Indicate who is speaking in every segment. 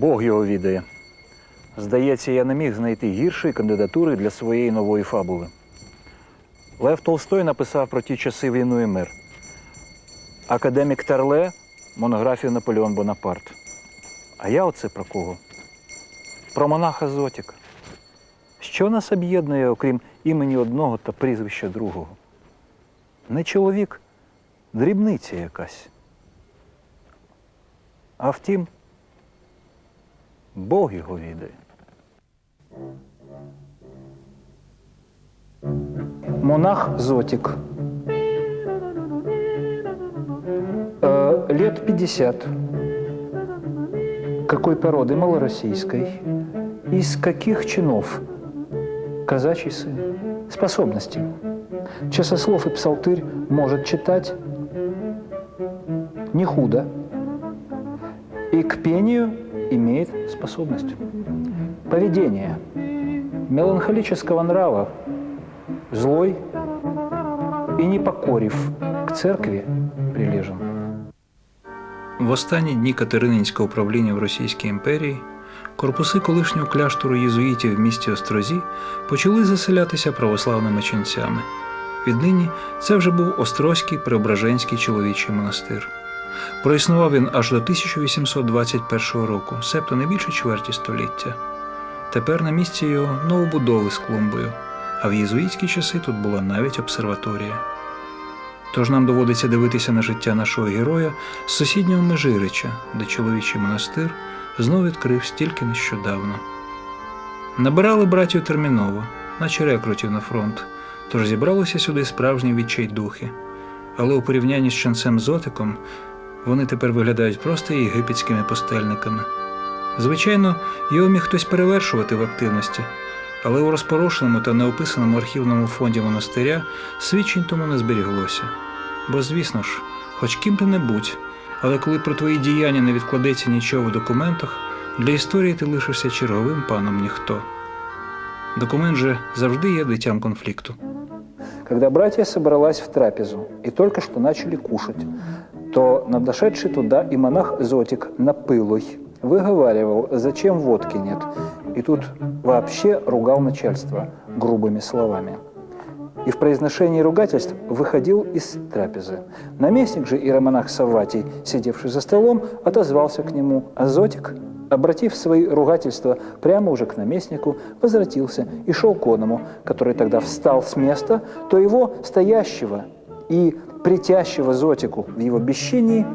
Speaker 1: Бог його відає. Здається, я не міг знайти гіршої кандидатури для своєї нової фабули. Лев Толстой написав про ті часи війну і мир. Академік Тарле монографію Наполеон Бонапарт. А я оце про кого? Про монаха Зотіка. Що нас об'єднує, окрім імені одного та прізвища другого? Не чоловік, дрібниця якась. А втім, Бог його відає. Монах Зотик. Э, лет 50. Какой породы? Малороссийской. Из каких чинов? Казачий сын. Способности. Часослов и псалтырь может читать. Не худо. И к пению имеет способность. Поведение. Меланхолического нрава. Злой и непокорив к церкви прилежен.
Speaker 2: В останні дні Катерининського управління в Російській імперії корпуси колишнього кляштору єзуїтів в місті Острозі почали заселятися православними ченцями. Віднині це вже був Острозький Преображенський чоловічий монастир. Проіснував він аж до 1821 року, себто не більше чверті століття. Тепер на місці його новобудови з клумбою, а в єзуїтські часи тут була навіть обсерваторія. Тож нам доводиться дивитися на життя нашого героя з сусіднього Межирича, де чоловічий монастир знов відкрився тільки нещодавно. Набирали братів терміново, наче рекрутів на фронт, тож зібралися сюди справжні відчайдухи. Але у порівнянні з ченцем Зотиком вони тепер виглядають просто єгипетськими пустельниками. Звичайно, його міг хтось перевершувати в активності, але у розпорошеному та неописаному архівному фонді монастиря свідчень тому не зберіглося. Бо, звісно ж, хоч ким ти не будь, але коли про твої діяння не відкладеться нічого в документах, для історії ти лишишся черговим паном ніхто. Документ же завжди є дитям конфлікту.
Speaker 1: Когда братья собралась в трапезу и только что начали кушать, то надошедший туда и монах Зотик напылой выговаривал, зачем водки нет. И тут вообще ругал начальство грубыми словами. И в произношении ругательств выходил из трапезы. Наместник же иеромонах Савватий, сидевший за столом, отозвался к нему, а Зотик, обратив свои ругательства прямо уже к наместнику, возвратился и шел к оному, который тогда встал с места, то его стоящего и притящего Зотику в его бесчинии,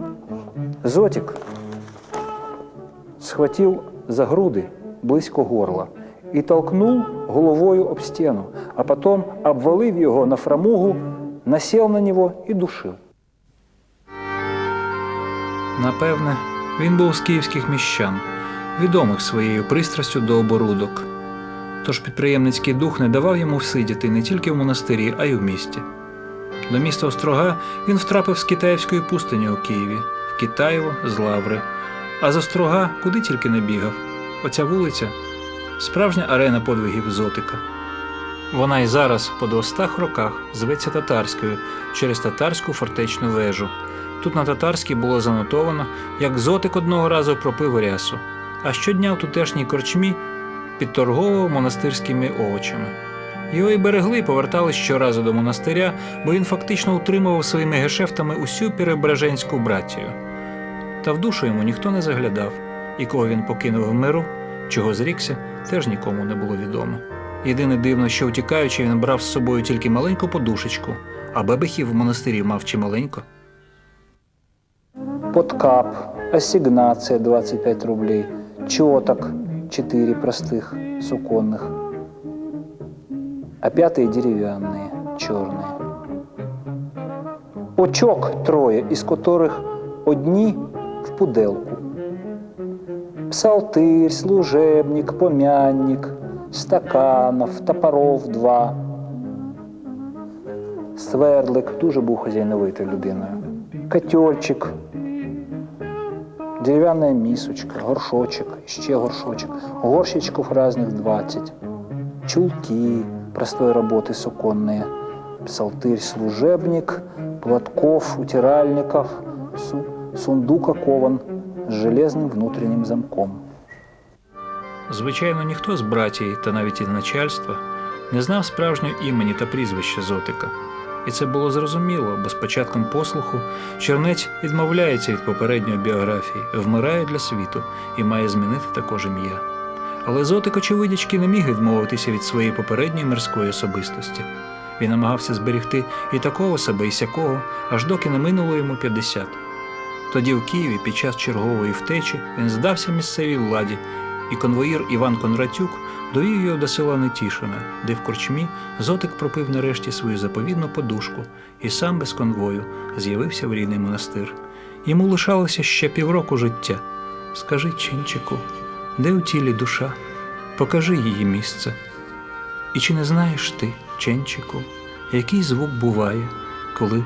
Speaker 1: Зотик схватил за груди близько горла і толкнув головою об стіну, а потім обвалив його на фрамугу, насел на нього і душив.
Speaker 2: Напевне, він був з київських міщан, відомих своєю пристрастю до оборудок. Тож підприємницький дух не давав йому всидіти не тільки в монастирі, а й у місті. До міста Острога він втрапив з Китаївської пустині у Києві, в Китаєво з Лаври, а з Острога куди тільки не бігав. Оця вулиця справжня арена подвигів Зотика. Вона й зараз, по 200 роках, зветься татарською через татарську фортечну вежу. Тут на татарській було занотовано, як зотик одного разу пропив рясу, а щодня в тутешній корчмі підторговував монастирськими овочами. Його і берегли повертали щоразу до монастиря, бо він фактично утримував своїми гешефтами усю перебраженську братію. Та в душу йому ніхто не заглядав, і кого він покинув в миру, чого зрікся, теж нікому не було відомо. Єдине дивно, що втікаючи, він брав з собою тільки маленьку подушечку, а бебехів в монастирі мав чималенько.
Speaker 1: Подкап, ассигнация 25 рублей, четок 4 простых суконных, а пятые деревянные, черные. Очок троє, із которых одні в пуделку. Псалтырь, служебник, помянник, стаканов, топоров два. Свердлик дуже був хазяйновитою людиною. Котельчик, дерев'яна місочка, горшочок, ще горшочок, горщичков разных 20, чулки простой работы суконные, псалтырь, служебник, платков, утиральников, су- сундук окован с железным внутренним замком.
Speaker 2: Звичайно, ніхто з братії та навіть із начальства не знав справжнього імені та прізвища Зотика. І це було зрозуміло, бо з початком послуху чернець відмовляється від попередньої біографії, вмирає для світу і має змінити також ім'я. Але Зотик, очевидячки, не міг відмовитися від своєї попередньої мирської особистості. Він намагався зберегти і такого себе, і сякого, аж доки не минуло йому 50. Тоді в Києві під час чергової втечі він здався місцевій владі, і конвоїр Іван Кондратюк довів його до села Нетішине, де в корчмі Зотик пропив нарешті свою заповідну подушку і сам без конвою з'явився в рідний монастир. Йому лишалося ще півроку життя. Скажи, Ченчику, де у тілі душа? Покажи її місце. І чи не знаєш ти, Ченчику, який звук буває, коли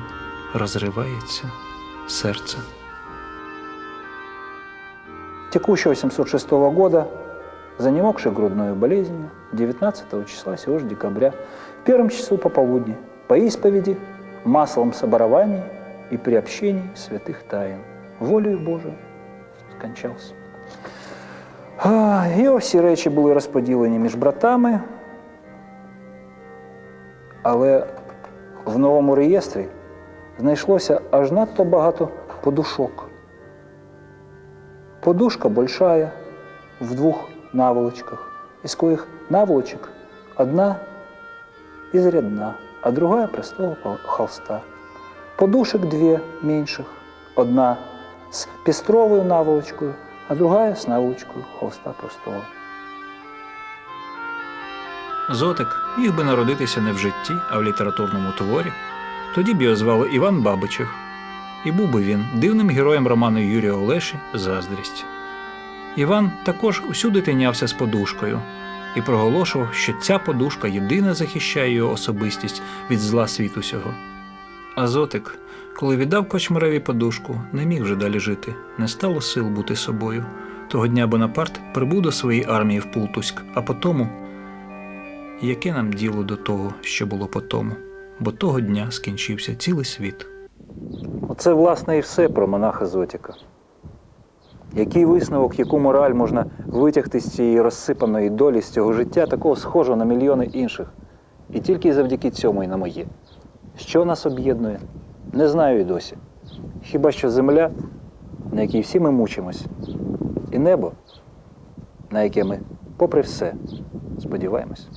Speaker 2: розривається серце?
Speaker 1: Текущего 706 года, занемогший грудной болезнью, 19 числа сего же декабря, в первом часу пополудни, по исповеди, маслом соборований и приобщений святых тайн, волею Божию скончався. Його всі речі були розподілені між братами, але в новому реєстрі знайшлося аж надто багато подушок. Подушка большая, в двух наволочках, из коих наволочек одна изрядна, а другая простого холста. Подушек две меньших, одна с пестровой наволочкой, а другая с наволочкой холста простого.
Speaker 2: Зотик міг би народитися не в житті, а в літературному творі. Тоді б його звали Іван Бабичев. І був би він дивним героєм роману Юрія Олеші Заздрість. Іван також усюди тинявся з подушкою і проголошував, що ця подушка єдина захищає його особистість від зла світу сього. А Зотик, коли віддав кочмареві подушку, не міг вже далі жити, не стало сил бути собою. Того дня Бонапарт прибув до своєї армії в Пултуськ, а потому Яке нам діло до того, що було по тому? Бо того дня скінчився цілий світ.
Speaker 1: Оце, власне, і все про монаха Зотіка. Який висновок, яку мораль можна витягти з цієї розсипаної долі, з цього життя, такого схожого на мільйони інших. І тільки завдяки цьому і на моє. Що нас об'єднує? Не знаю і досі. Хіба що земля, на якій всі ми мучимось, і небо, на яке ми, попри все, сподіваємось.